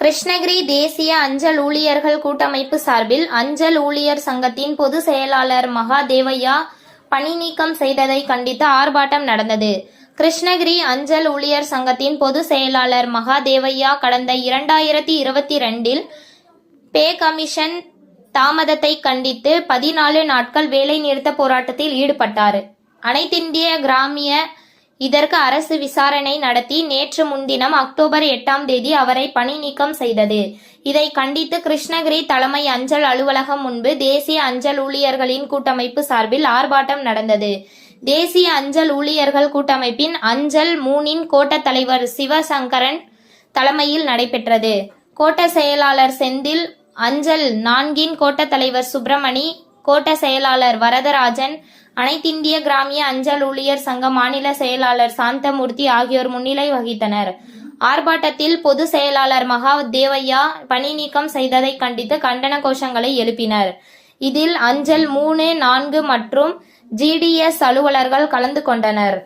கிருஷ்ணகிரி தேசிய அஞ்சல் ஊழியர்கள் கூட்டமைப்பு சார்பில் அஞ்சல் ஊழியர் சங்கத்தின் பொதுச் செயலாளர் மகாதேவையா பணி நீக்கம் செய்ததை கண்டித்து ஆர்ப்பாட்டம் நடந்தது. கிருஷ்ணகிரி அஞ்சல் ஊழியர் சங்கத்தின் பொதுச் செயலாளர் மகாதேவையா கடந்த இரண்டாயிரத்தி இருபத்தி ரெண்டில் பே கமிஷன் தாமதத்தை கண்டித்து பதினாலு நாட்கள் வேலை நிறுத்த போராட்டத்தில் ஈடுபட்டார். அனைத்திந்திய கிராமிய இதற்கு அரசு விசாரணை நடத்தி நேற்று முன்தினம் அக்டோபர் எட்டாம் தேதி அவரை பணி நீக்கம் செய்தது. இதை கண்டித்து கிருஷ்ணகிரி தலைமை அஞ்சல் அலுவலகம் முன்பு தேசிய அஞ்சல் ஊழியர்களின் கூட்டமைப்பு சார்பில் ஆர்ப்பாட்டம் நடந்தது. தேசிய அஞ்சல் ஊழியர்கள் கூட்டமைப்பின் அஞ்சல் மூனின் கோட்ட தலைவர் சிவசங்கரன் தலைமையில் நடைபெற்றது. கோட்ட செயலாளர் செந்தில் அஞ்சல் நான்கின் கோட்ட தலைவர் சுப்பிரமணி கோட்ட செயலாளர் வரதராஜன் அனைத்திந்திய கிராமிய அஞ்சல் ஊழியர் சங்க மாநில செயலாளர் சாந்தமூர்த்தி ஆகியோர் முன்னிலை வகித்தனர். ஆர்ப்பாட்டத்தில் பொது செயலாளர் மகா தேவையா பணி நீக்கம் செய்ததை கண்டித்து கண்டன கோஷங்களை எழுப்பினர். இதில் அஞ்சல் மூணு நான்கு மற்றும் ஜிடிஎஸ் அலுவலர்கள் கலந்து கொண்டனர்.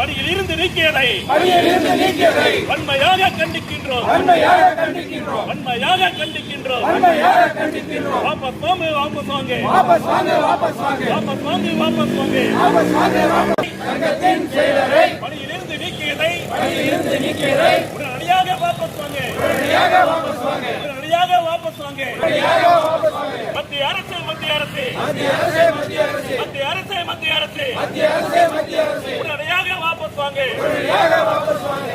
பணியில் இருந்து நீக்கியதை. பணியிலிருந்து நீக்கியதை. வன்மையாக கண்டிக்கின்றோம். வன்மையாக கண்டிக்கின்றோம். வன்மையாக கண்டிக்கின்றோம். வன்மையாக கண்டிக்கின்றோம். வாபஸ் வாங்க வாபஸ் வாங்க. வாபஸ் வாங்க வாபஸ் வாங்க. வாபஸ் வாங்க வாபஸ் வாங்க. வாபஸ் வாங்க வாபஸ் சங்கத்தின் செயலரை பணியில் இருந்து நீக்கியதை. பணியிலிருந்து நீக்கியதை உடனடியாக வாபஸ் வாங்க. உடனடியாக வாபஸ் வாங்க. உடனடியாக வாபஸ் வாங்க. உடனடியாக வாபஸ் வாங்க. மத்திய அரசு மத்திய அரசு. மத்திய அரசே மத்திய அரசே. மத்திய அரசு மத்திய அரசு. மத்திய அரசே மத்திய அரசே. உடனடியாக வாபஸ் வாங்க. உடனடியாக வாபஸ் வாங்க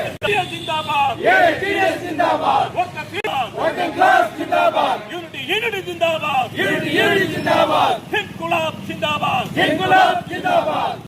ஜிந்தாபாத் ஏழை டிஎஸ் ஜிந்தாபாத் ஒர்க்கர் ஜிந்தாபாத் ஒர்க்கிங் கிளாஸ் ஜிந்தாபாத் யூனிட்டி யூனிட்டி ஜிந்தாபாத் யூனிட் யூனிட்